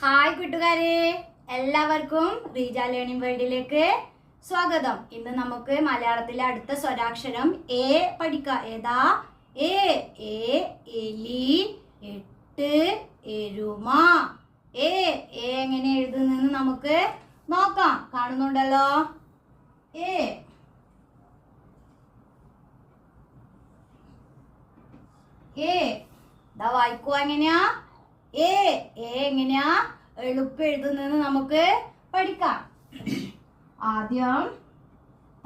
Hi കൂട്ടുകാരെ. എല്ലാവർക്കും Reeja learning വേൾഡിലേക്ക് സ്വാഗതം. ഇന്ന് നമുക്ക് മലയാളത്തിലെ അടുത്ത സ്വരാക്ഷരം എ പഠിക്കാം. ഏതാ? എ എ എലി എട്ട് എരുമ. എ എ എങ്ങനെ എഴുതുന്നെന്ന് നമുക്ക് നോക്കാം. കാണുന്നുണ്ടല്ലോ? എ. എ. എങ്ങനെയാ? എ എ എങ്ങനെയാ? എളുപ്പം എഴുതുന്നതെന്ന് നമുക്ക് പഠിക്കാം. ആദ്യം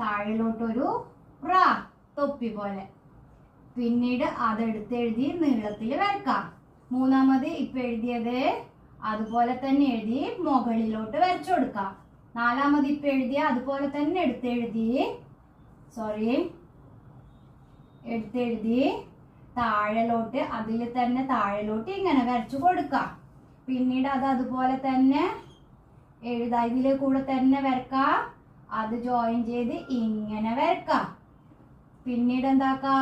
താഴിലോട്ടൊരു റ തൊപ്പി പോലെ. പിന്നീട് അതെടുത്ത് എഴുതി നീളത്തിൽ വരക്കാം. മൂന്നാമത് ഇപ്പൊ എഴുതിയത് അതുപോലെ തന്നെ എഴുതി മുകളിലോട്ട് വരച്ചു കൊടുക്കാം. നാലാമത് ഇപ്പൊ എഴുതിയ അതുപോലെ തന്നെ എടുത്തെഴുതി സോറി എടുത്തെഴുതി താഴെലോട്ട് അതിൽ തന്നെ താഴെലോട്ട് ഇങ്ങനെ വരച്ചു കൊടുക്കാം. പിന്നീട് അത് അതുപോലെ തന്നെ എഴുതാ. ഇതിൽ കൂടെ തന്നെ വരക്കാം. അത് ജോയിൻ ചെയ്ത് ഇങ്ങനെ വരക്കാം. പിന്നീട് എന്താക്കാ?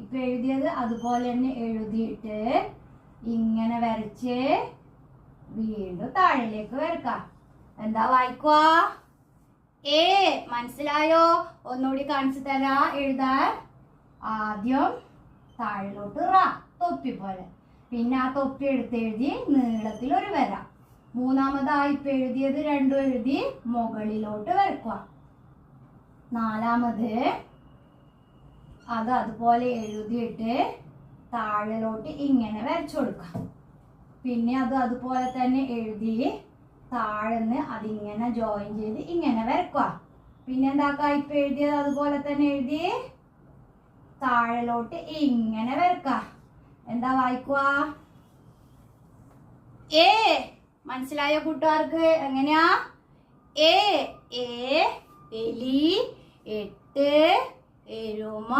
ഇപ്പൊ എഴുതിയത് അതുപോലെ തന്നെ എഴുതിയിട്ട് ഇങ്ങനെ വരച്ച് വീണ്ടും താഴിലേക്ക് വരക്കാം. എന്താ വായിക്കുവാ? ഏ മനസ്സിലായോ? ഒന്നുകൂടി കാണിച്ചു തരാ. എഴുതാൻ ആദ്യം താഴിലോട്ട് റ തൊപ്പി പോലെ. പിന്നെ ആ തൊപ്പി എടുത്ത് എഴുതി നീളത്തിൽ ഒരു വര. മൂന്നാമതായി ഇപ്പൊ എഴുതിയത് രണ്ടും എഴുതി മുകളിലോട്ട് വരക്കുക നാലാമത് അത് അതുപോലെ എഴുതിയിട്ട് താഴിലോട്ട് ഇങ്ങനെ വരച്ചു കൊടുക്കാം പിന്നെ അത് അതുപോലെ തന്നെ എഴുതി താഴെന്ന് അതിങ്ങനെ ജോയിൻ ചെയ്ത് ഇങ്ങനെ വരക്കുക പിന്നെ എന്താക്കാ ഇപ്പൊ എഴുതിയത്? അതുപോലെ തന്നെ എഴുതി താഴെലോട്ട് ഇങ്ങനെ വരക്ക എന്താ വായിക്കുക ഏ മനസ്സിലായ കൂട്ടുകാർക്ക്? എങ്ങനെയാ? ഏ ഏ എലി എട്ട് എരുമ.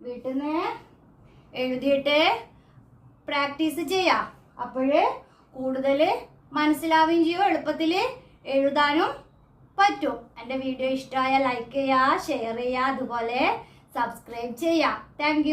വീട്ടിൽ നിന്ന് എഴുതിയിട്ട് പ്രാക്ടീസ് ചെയ്യാം. അപ്പോഴ് കൂടുതൽ മനസ്സിലാവുകയും ചെയ്യും. എളുപ്പത്തിൽ എഴുതാനും പറ്റും. എന്റെ വീഡിയോ ഇഷ്ടമായ ലൈക്ക് ചെയ്യുക ഷെയർ ചെയ്യുക അതുപോലെ സബ്സ്ക്രൈബ് ചെയ്യുക താങ്ക്